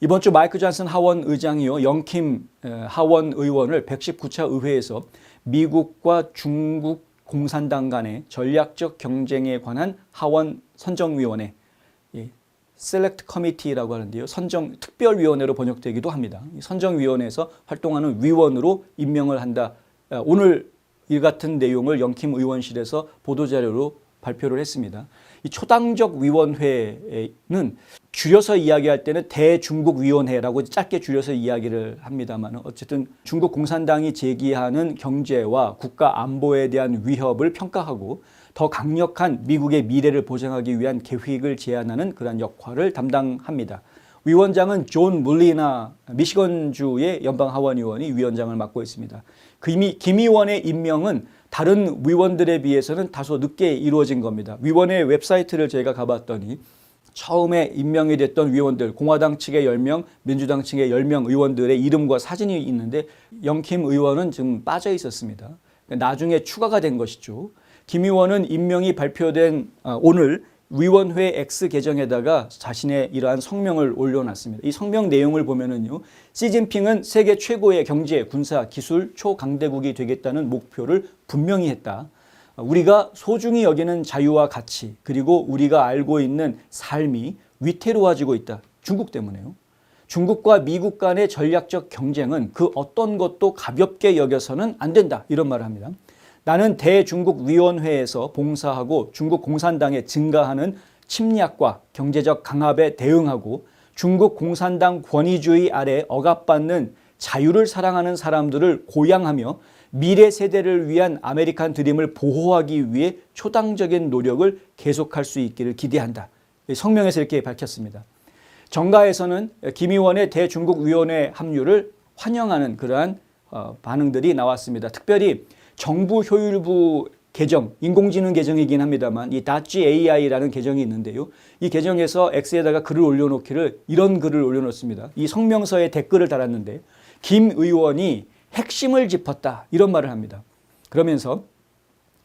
이번 주 마이크 존슨 하원 의장이요 영킴 에, 하원 의원을 119차 의회에서 미국과 중국 공산당 간의 전략적 경쟁에 관한 하원 선정위원회 예, 셀렉트 커미티라고 하는데요. 선정 특별위원회로 번역되기도 합니다. 이 선정위원회에서 활동하는 위원으로 임명을 한다. 아, 오늘 이 같은 내용을 영킴 의원실에서 보도자료로 발표를 했습니다. 이 초당적 위원회는 줄여서 이야기할 때는 대중국 위원회라고 짧게 줄여서 이야기를 합니다만 어쨌든 중국 공산당이 제기하는 경제와 국가 안보에 대한 위협을 평가하고 더 강력한 미국의 미래를 보장하기 위한 계획을 제안하는 그러한 역할을 담당합니다. 위원장은 존 물리나 미시건주의 연방 하원 의원이 위원장을 맡고 있습니다. 그김 의원의 임명은 다른 위원들에 비해서는 다소 늦게 이루어진 겁니다. 위원회 웹사이트를 제가 가봤더니 처음에 임명이 됐던 위원들 공화당 측의 10명, 민주당 측의 10명 의원들의 이름과 사진이 있는데 영킴 의원은 지금 빠져 있었습니다. 나중에 추가가 된 것이죠. 김 의원은 임명이 발표된 아, 오늘 위원회 X 계정에다가 자신의 이러한 성명을 올려놨습니다. 이 성명 내용을 보면은요, 시진핑은 세계 최고의 경제, 군사, 기술 초강대국이 되겠다는 목표를 분명히 했다. 우리가 소중히 여기는 자유와 가치, 그리고 우리가 알고 있는 삶이 위태로워지고 있다. 중국 때문에요. 중국과 미국 간의 전략적 경쟁은 그 어떤 것도 가볍게 여겨서는 안 된다. 이런 말을 합니다. 나는 대중국 위원회에서 봉사하고 중국 공산당에 증가하는 침략과 경제적 강압에 대응하고 중국 공산당 권위주의 아래 억압받는 자유를 사랑하는 사람들을 고양하며 미래 세대를 위한 아메리칸 드림을 보호하기 위해 초당적인 노력을 계속할 수 있기를 기대한다. 성명에서 이렇게 밝혔습니다. 정가에서는 김 의원의 대중국 위원회 합류를 환영하는 그러한 어, 반응들이 나왔습니다. 특별히 정부 효율부 계정, 인공지능 계정이긴 합니다만 이 다치 AI라는 계정이 있는데요. 이 계정에서 X에다가 글을 올려놓기를 이런 글을 올려놓습니다. 이 성명서에 댓글을 달았는데 김 의원이 핵심을 짚었다 이런 말을 합니다. 그러면서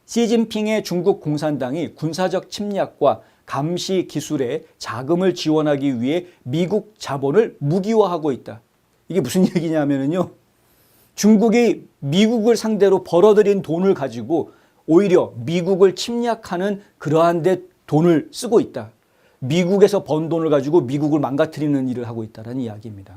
시진핑의 중국 공산당이 군사적 침략과 감시 기술에 자금을 지원하기 위해 미국 자본을 무기화하고 있다. 이게 무슨 얘기냐면요. 중국이 미국을 상대로 벌어들인 돈을 가지고 오히려 미국을 침략하는 그러한 데 돈을 쓰고 있다. 미국에서 번 돈을 가지고 미국을 망가뜨리는 일을 하고 있다는 이야기입니다.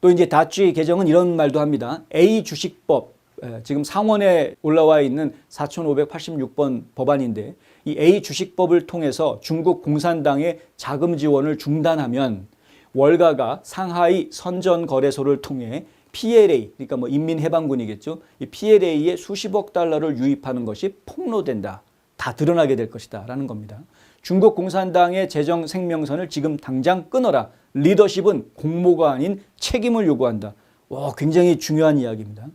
또 이제 다쥐 개정은 이런 말도 합니다. A 주식법 에, 지금 상원에 올라와 있는 4,586번 법안인데 이 A 주식법을 통해서 중국 공산당의 자금 지원을 중단하면 월가가 상하이 선전 거래소를 통해 PLA 그러니까 뭐 인민해방군이겠죠. 이 PLA에 수십억 달러를 유입하는 것이 폭로된다. 다 드러나게 될 것이다 라는 겁니다. 중국 공산당의 재정 생명선을 지금 당장 끊어라. 리더십은 공모가 아닌 책임을 요구한다. 와, 굉장히 중요한 이야기입니다.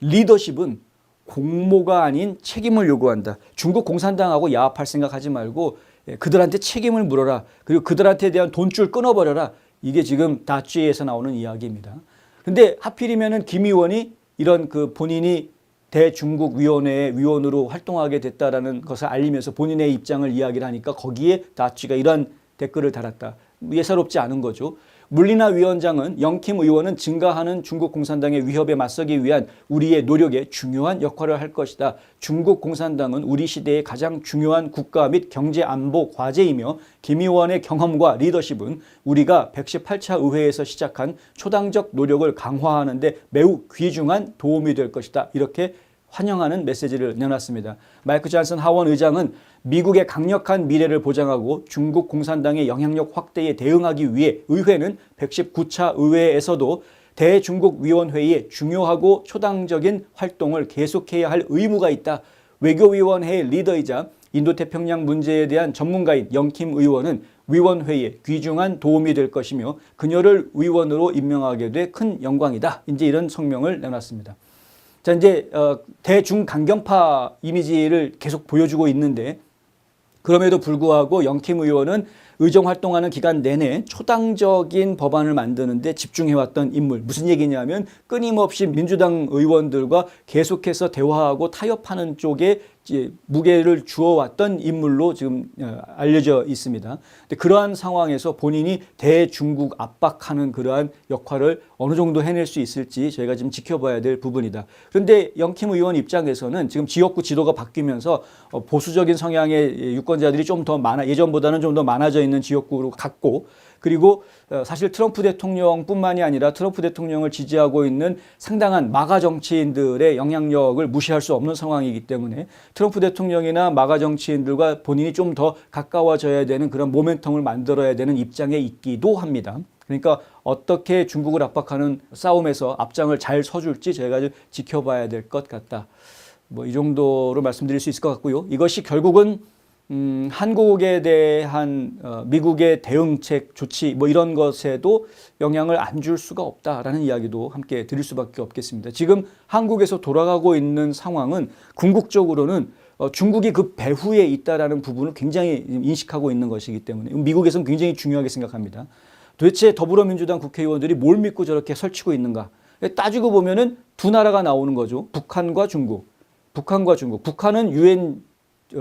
리더십은 공모가 아닌 책임을 요구한다. 중국 공산당하고 야합할 생각하지 말고 예, 그들한테 책임을 물어라. 그리고 그들한테 대한 돈줄 끊어버려라. 이게 지금 다쥐에서 나오는 이야기입니다. 근데 하필이면은 김 의원이 이런 그 본인이 대중국 위원회의 위원으로 활동하게 됐다라는 것을 알리면서 본인의 입장을 이야기를 하니까 거기에 다쥐가 이런 댓글을 달았다. 예사롭지 않은 거죠. 물리나 위원장은 영킴 의원은 증가하는 중국 공산당의 위협에 맞서기 위한 우리의 노력에 중요한 역할을 할 것이다. 중국 공산당은 우리 시대의 가장 중요한 국가 및 경제 안보 과제이며 김 의원의 경험과 리더십은 우리가 118차 의회에서 시작한 초당적 노력을 강화하는 데 매우 귀중한 도움이 될 것이다. 이렇게 환영하는 메시지를 내놨습니다. 마이크 잔슨 하원 의장은 미국의 강력한 미래를 보장하고 중국 공산당의 영향력 확대에 대응하기 위해 의회는 119차 의회에서도 대중국 위원회의 중요하고 초당적인 활동을 계속해야 할 의무가 있다. 외교위원회의 리더이자 인도태평양 문제에 대한 전문가인 영킴 의원은 위원회에 귀중한 도움이 될 것이며 그녀를 위원으로 임명하게 돼 큰 영광이다. 이제 이런 성명을 내놨습니다. 자 이제 어, 대중 강경파 이미지를 계속 보여주고 있는데 그럼에도 불구하고 영킴 의원은 의정 활동하는 기간 내내 초당적인 법안을 만드는데 집중해왔던 인물. 무슨 얘기냐면 끊임없이 민주당 의원들과 계속해서 대화하고 타협하는 쪽에 무게를 주어왔던 인물로 지금 어, 알려져 있습니다. 근데 그러한 상황에서 본인이 대중국 압박하는 그러한 역할을 어느 정도 해낼 수 있을지 저희가 지금 지켜봐야 될 부분이다. 그런데 영킴 의원 입장에서는 지금 지역구 지도가 바뀌면서 어, 보수적인 성향의 유권자들이 좀 더 많아 예전보다는 좀 더 많아져 있는 지역구로 갔고 그리고 어, 사실 트럼프 대통령뿐만이 아니라 트럼프 대통령을 지지하고 있는 상당한 마가 정치인들의 영향력을 무시할 수 없는 상황이기 때문에 트럼프 대통령이나 마가 정치인들과 본인이 좀 더 가까워져야 되는 그런 모멘텀을 만들어야 되는 입장에 있기도 합니다. 그러니까 어떻게 중국을 압박하는 싸움에서 앞장을 잘 서줄지 저희가 좀 지켜봐야 될 것 같다. 뭐 이 정도로 말씀드릴 수 있을 것 같고요. 이것이 결국은 음, 한국에 대한 어, 미국의 대응책 조치 뭐 이런 것에도 영향을 안 줄 수가 없다라는 이야기도 함께 드릴 수밖에 없겠습니다. 지금 한국에서 돌아가고 있는 상황은 궁극적으로는 어, 중국이 그 배후에 있다라는 부분을 굉장히 인식하고 있는 것이기 때문에 미국에서는 굉장히 중요하게 생각합니다. 도대체 더불어민주당 국회의원들이 뭘 믿고 저렇게 설치고 있는가? 따지고 보면은 두 나라가 나오는 거죠. 북한과 중국. 북한과 중국. 북한은 유엔 어,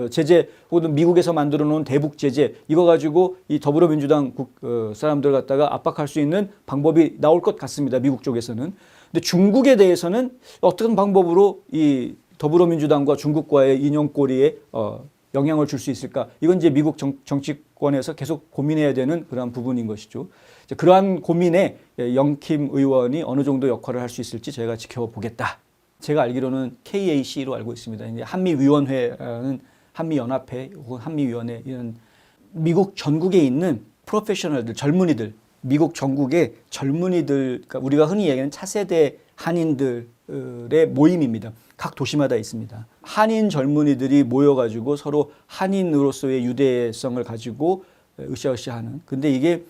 제재 혹은 미국에서 만들어 놓은 대북 제재 이거 가지고 이 더불어민주당 국, 어, 사람들 갖다가 압박할 수 있는 방법이 나올 것 같습니다. 미국 쪽에서는. 근데 중국에 대해서는 어떤 방법으로 이 더불어민주당과 중국과의 인연꼬리에 어, 영향을 줄 수 있을까? 이건 이제 미국 정, 정치권에서 계속 고민해야 되는 그러한 부분인 것이죠. 이제 그러한 고민에 예, 영킴 의원이 어느 정도 역할을 할 수 있을지 저희가 지켜보겠다. 제가 알기로는 KAC로 알고 있습니다. 이제 한미위원회라는 한미연합회 혹은 한미위원회 이런 미국 전국에 있는 프로페셔널들 젊은이들 미국 전국의 젊은이들 그러니까 우리가 흔히 얘기하는 차세대 한인들의 모임입니다. 각 도시마다 있습니다. 한인 젊은이들이 모여가지고 서로 한인으로서의 유대성을 가지고 으쌰으쌰하는. 근데 이게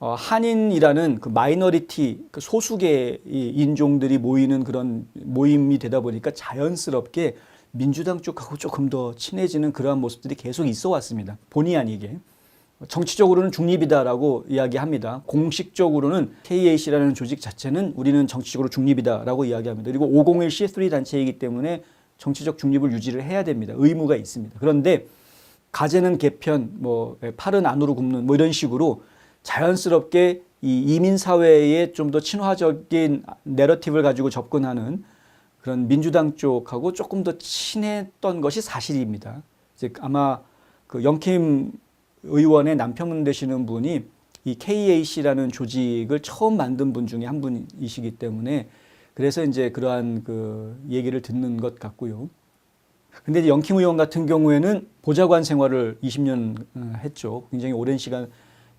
어, 한인이라는 그 마이너리티 그 소수계 인종들이 모이는 그런 모임이 되다 보니까 자연스럽게 민주당 쪽하고 조금 더 친해지는 그러한 모습들이 계속 있어 왔습니다. 본의 아니게. 정치적으로는 중립이다라고 이야기합니다. 공식적으로는 KAC라는 조직 자체는 우리는 정치적으로 중립이다라고 이야기합니다. 그리고 501C3 단체이기 때문에 정치적 중립을 유지를 해야 됩니다. 의무가 있습니다. 그런데 가재는 개편, 뭐 팔은 안으로 굽는 뭐 이런 식으로 자연스럽게 이 이민 사회에 좀 더 친화적인 내러티브를 가지고 접근하는 그런 민주당 쪽하고 조금 더 친했던 것이 사실입니다. 이제 아마 그 영킴 의원의 남편 되시는 분이 이 KAC라는 조직을 처음 만든 분 중에 한 분이시기 때문에 그래서 이제 그러한 그 얘기를 듣는 것 같고요. 근데 영킴 의원 같은 경우에는 보좌관 생활을 20년 어, 했죠. 굉장히 오랜 시간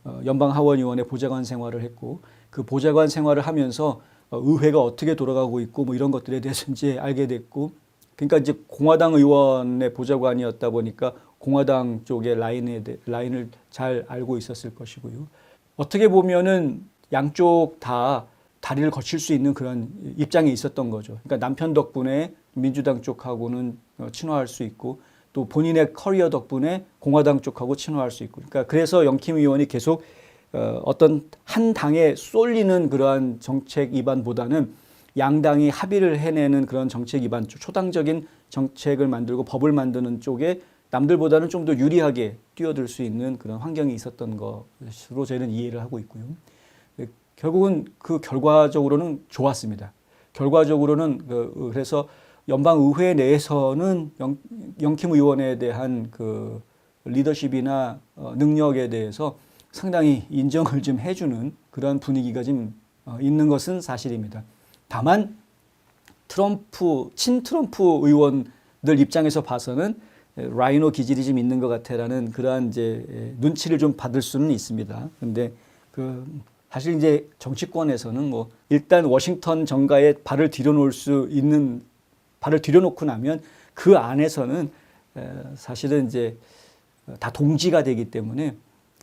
어, 연방 하원 의원의 보좌관 생활을 했고 그 보좌관 생활을 하면서 어, 의회가 어떻게 돌아가고 있고 뭐 이런 것들에 대해서 이제 알게 됐고 그러니까 이제 공화당 의원의 보좌관이었다 보니까 공화당 쪽의 라인에 대, 라인을 잘 알고 있었을 것이고요. 어떻게 보면은 양쪽 다 다리를 거칠 수 있는 그런 입장에 있었던 거죠. 그러니까 남편 덕분에 민주당 쪽하고는 어, 친화할 수 있고 또 본인의 커리어 덕분에 공화당 쪽하고 친화할 수 있고. 그러니까 그래서 영킴 의원이 계속 어, 어떤 한 당에 쏠리는 그러한 정책 입안보다는 양당이 합의를 해내는 그런 정책 입안 초당적인 정책을 만들고 법을 만드는 쪽에 남들보다는 좀 더 유리하게 뛰어들 수 있는 그런 환경이 있었던 것으로 저희는 이해를 하고 있고요. 네, 결국은 그 결과적으로는 좋았습니다. 결과적으로는 그, 그래서 연방 의회 내에서는 영, 영킴 의원에 대한 그 리더십이나 어, 능력에 대해서 상당히 인정을 좀 해주는 그런 분위기가 좀 어, 있는 것은 사실입니다. 다만 트럼프 친 트럼프 의원들 입장에서 봐서는 라이노 기질이 좀 있는 것 같아라는 그러한 이제 눈치를 좀 받을 수는 있습니다. 근데 그 사실 이제 정치권에서는 뭐 일단 워싱턴 정가에 발을 들여놓을 수 있는 발을 들여놓고 나면 그 안에서는 사실은 이제 다 동지가 되기 때문에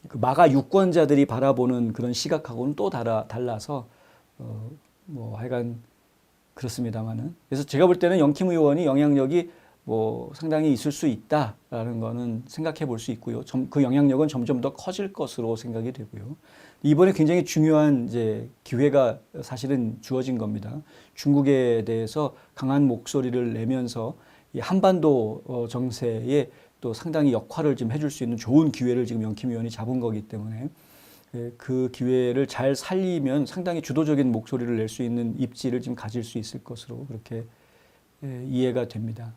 그 마가 유권자들이 바라보는 그런 시각하고는 또 달아, 달라서 어, 뭐 하여간 그렇습니다만은 그래서 제가 볼 때는 영킴 의원이 영향력이 뭐 상당히 있을 수 있다라는 거는 생각해 볼 수 있고요. 점, 그 영향력은 점점 더 커질 것으로 생각이 되고요. 이번에 굉장히 중요한 이제 기회가 사실은 주어진 겁니다. 중국에 대해서 강한 목소리를 내면서 이 한반도 어, 정세에 또 상당히 역할을 좀 해줄 수 있는 좋은 기회를 지금 영킴 의원이 잡은 거기 때문에 예, 그 기회를 잘 살리면 상당히 주도적인 목소리를 낼 수 있는 입지를 지금 가질 수 있을 것으로 그렇게 예, 이해가 됩니다.